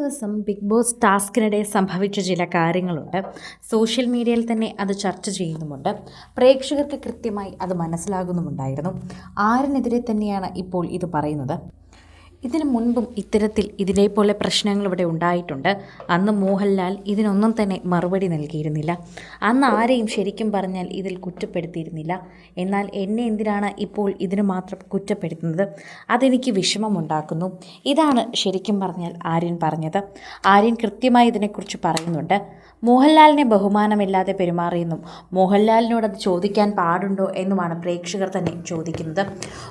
ദിവസം big boss ടാസ്കിനിടെ സംഭവിച്ച ചില കാര്യങ്ങളുണ്ട്. സോഷ്യൽ മീഡിയയിൽ തന്നെ അത് ചർച്ച ചെയ്യുന്നുമുണ്ട്. പ്രേക്ഷകർക്ക് കൃത്യമായി അത് മനസ്സിലാകുന്നുമുണ്ടായിരുന്നു. ആരിനെതിരെ തന്നെയാണ് ഇപ്പോൾ ഇത് പറയുന്നത്? ഇതിനു മുൻപും ഇത്തരത്തിൽ ഇതിനെപ്പോലെ പ്രശ്നങ്ങൾ ഇവിടെ ഉണ്ടായിട്ടുണ്ട്. അന്ന് മോഹൻലാൽ ഇതിനൊന്നും തന്നെ മറുപടി നൽകിയിരുന്നില്ല. അന്ന് ആരെയും ശരിക്കും പറഞ്ഞാൽ ഇതിൽ കുറ്റപ്പെടുത്തിയിരുന്നില്ല. എന്നാൽ എന്നെ എന്തിനാണ് ഇപ്പോൾ ഇതിന് മാത്രം കുറ്റപ്പെടുത്തുന്നത്? അതെനിക്ക് വിഷമമുണ്ടാക്കുന്നു. ഇതാണ് ശരിക്കും പറഞ്ഞാൽ ആര്യൻ പറഞ്ഞത്. ആര്യൻ കൃത്യമായി ഇതിനെക്കുറിച്ച് പറയുന്നുണ്ട്. മോഹൻലാലിനെ ബഹുമാനമില്ലാതെ പെരുമാറിയെന്നും മോഹൻലാലിനോട് അത് ചോദിക്കാൻ പാടുണ്ടോ എന്നുമാണ് പ്രേക്ഷകർ തന്നെ ചോദിക്കുന്നത്.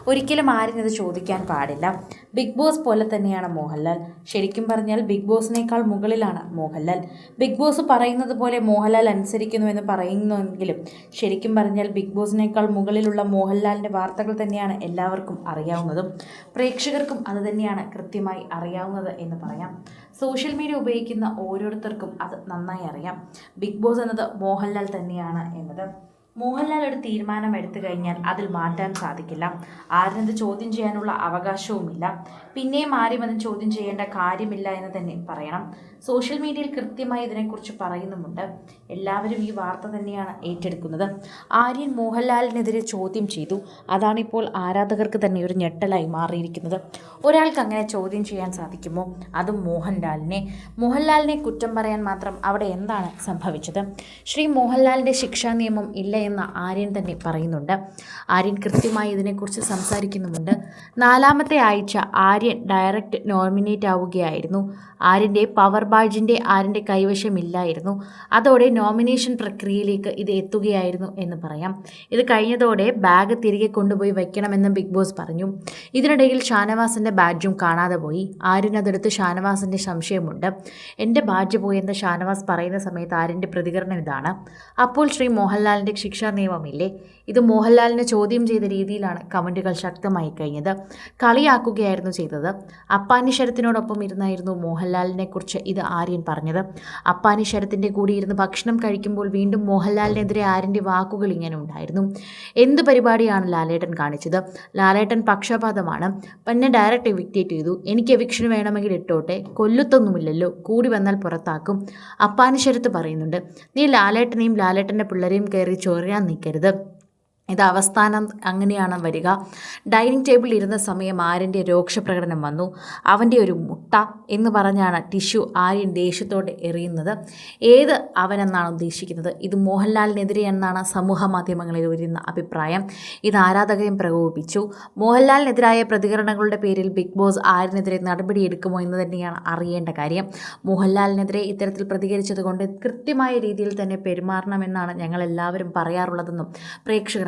ഒരിക്കലും ആരും ഇത് ചോദിക്കാൻ പാടില്ല. ബിഗ് ബോസ് പോലെ തന്നെയാണ് മോഹൻലാൽ. ശരിക്കും പറഞ്ഞാൽ ബിഗ് ബോസിനേക്കാൾ മുകളിലാണ് മോഹൻലാൽ. ബിഗ് ബോസ് പറയുന്നത് പോലെ മോഹൻലാൽ അനുസരിക്കുന്നുവെന്ന് പറയുന്നുവെങ്കിലും ശരിക്കും പറഞ്ഞാൽ ബിഗ് ബോസിനേക്കാൾ മുകളിലുള്ള മോഹൻലാലിന്റെ വാർത്തകൾ തന്നെയാണ് എല്ലാവർക്കും അറിയാവുന്നതും പ്രേക്ഷകർക്കും അത് തന്നെയാണ് കൃത്യമായി അറിയാവുന്നത് എന്ന് പറയാം. സോഷ്യൽ മീഡിയ ഉപയോഗിക്കുന്ന ഓരോരുത്തർക്കും അത് നന്നായി അറിയാം. ബിഗ് ബോസ് എന്നത് മോഹൻലാൽ തന്നെയാണ് എന്നത്. മോഹൻലാൽ ഒരു തീരുമാനം എടുത്തു കഴിഞ്ഞാൽ അതിൽ മാറ്റാൻ സാധിക്കില്ല. ആരിനത് ചോദ്യം ചെയ്യാനുള്ള അവകാശവുമില്ല. പിന്നെയും ആരും അത് ചോദ്യം ചെയ്യേണ്ട കാര്യമില്ല എന്ന് തന്നെ പറയണം. സോഷ്യൽ മീഡിയയിൽ കൃത്യമായി ഇതിനെക്കുറിച്ച് പറയുന്നുമുണ്ട്. എല്ലാവരും ഈ വാർത്ത തന്നെയാണ് ഏറ്റെടുക്കുന്നത്. ആര്യൻ മോഹൻലാലിനെതിരെ ചോദ്യം ചെയ്തു. അതാണിപ്പോൾ ആരാധകർക്ക് തന്നെ ഒരു ഞെട്ടലായി മാറിയിരിക്കുന്നത്. ഒരാൾക്ക് അങ്ങനെ ചോദ്യം ചെയ്യാൻ സാധിക്കുമോ? അതും മോഹൻലാലിനെ. മോഹൻലാലിനെ കുറ്റം പറയാൻ മാത്രം അവിടെ എന്താണ് സംഭവിച്ചത്? ശ്രീ മോഹൻലാലിന്റെ ശിക്ഷാ നിയമം ഇല്ല എന്ന് ആര്യൻ തന്നെ പറയുന്നുണ്ട്. ആര്യൻ കൃത്യമായി ഇതിനെക്കുറിച്ച് സംസാരിക്കുന്നുമുണ്ട്. നാലാമത്തെ ആഴ്ച ആര്യൻ ഡയറക്റ്റ് നോമിനേറ്റ് ആവുകയായിരുന്നു. ആര്യന്റെ പവർ ബാഡ്ജിന്റെ ആര്യന്റെ കൈവശമില്ലായിരുന്നു. അതോടെ നോമിനേഷൻ പ്രക്രിയയിലേക്ക് ഇത് എത്തുകയായിരുന്നു എന്ന് പറയാം. ഇത് കഴിഞ്ഞതോടെ ബാഗ് തിരികെ കൊണ്ടുപോയി വയ്ക്കണമെന്ന് ബിഗ് ബോസ് പറഞ്ഞു. ഇതിനിടയിൽ ഷാനവാസിന്റെ ബാഡ്ജും കാണാതെ പോയി. ആര്യൻ അതെടുത്ത് ഷാനവാസിന്റെ സംശയമുണ്ട്. എന്റെ ബാഡ്ജ് പോയെന്ന് ഷാനവാസ് പറയുന്ന സമയത്ത് ആര്യന്റെ പ്രതികരണം ഇതാണ്. അപ്പോൾ ശ്രീ മോഹൻലാലിന്റെ ശിക്ഷാ നിയമമില്ലേ? ഇത് മോഹൻലാലിനെ ചോദ്യം ചെയ്ത രീതിയിലാണ് കമന്റുകൾ ശക്തമായി കഴിഞ്ഞത്. കളിയാക്കുകയായിരുന്നു ചെയ്തത്. അപ്പാനി ശരത്തിനോടൊപ്പം ഇരുന്നായിരുന്നു മോഹൻലാലിനെ കുറിച്ച് ഇത് ആര്യൻ പറഞ്ഞത്. അപ്പാനി ശരത്തിന്റെ കൂടി ഇരുന്ന് ഭക്ഷണം കഴിക്കുമ്പോൾ വീണ്ടും മോഹൻലാലിനെതിരെ ആര്യന്റെ വാക്കുകൾ ഇങ്ങനെ ഉണ്ടായിരുന്നു. എന്ത് പരിപാടിയാണ് ലാലേട്ടൻ കാണിച്ചത്? ലാലേട്ടൻ പക്ഷപാതമാണ്. പിന്നെ ഡയറക്റ്റ് എവിക്റ്റേറ്റ് ചെയ്തു. എനിക്ക് എവിക്ഷന് വേണമെങ്കിൽ ഇട്ടോട്ടെ. കൊല്ലത്തൊന്നുമില്ലല്ലോ. കൂടി വന്നാൽ പുറത്താക്കും. അപ്പാനി ശരത്ത് പറയുന്നുണ്ട്. നീ ലാലേട്ടനെയും ലാലേട്ടന്റെ പിള്ളേരെയും കയറി ചൊറിയാൻ നിൽക്കരുത് ഇത് അവസ്ഥാനം അങ്ങനെയാണ് വരിക. ഡൈനിങ് ടേബിളിൽ ഇരുന്ന സമയം ആര്യന്റെ രോക്ഷപ്രകടനം വന്നു. അവന്റെ ഒരു മുട്ട എന്ന് പറഞ്ഞാണ് ടിഷ്യു ആര്യൻ ദേഷ്യത്തോടെ എറിയുന്നത്. ഏത് അവനെന്നാണ് ഉദ്ദേശിക്കുന്നത്? ഇത് മോഹൻലാലിനെതിരെ എന്നാണ് സമൂഹ മാധ്യമങ്ങളിൽ വരുന്ന അഭിപ്രായം. ഇത് ആരാധകരെയും പ്രകോപിപ്പിച്ചു. മോഹൻലാലിനെതിരായ പ്രതികരണങ്ങളുടെ പേരിൽ ബിഗ് ബോസ് ആര്യനെതിരെ നടപടിയെടുക്കുമോ എന്ന് തന്നെയാണ് അറിയേണ്ട കാര്യം. മോഹൻലാലിനെതിരെ ഇത്തരത്തിൽ പ്രതികരിച്ചതുകൊണ്ട് കൃത്യമായ രീതിയിൽ തന്നെ പെരുമാറണമെന്നാണ് ഞങ്ങൾ എല്ലാവരും പറയാറുള്ളതെന്നും പ്രേക്ഷകർ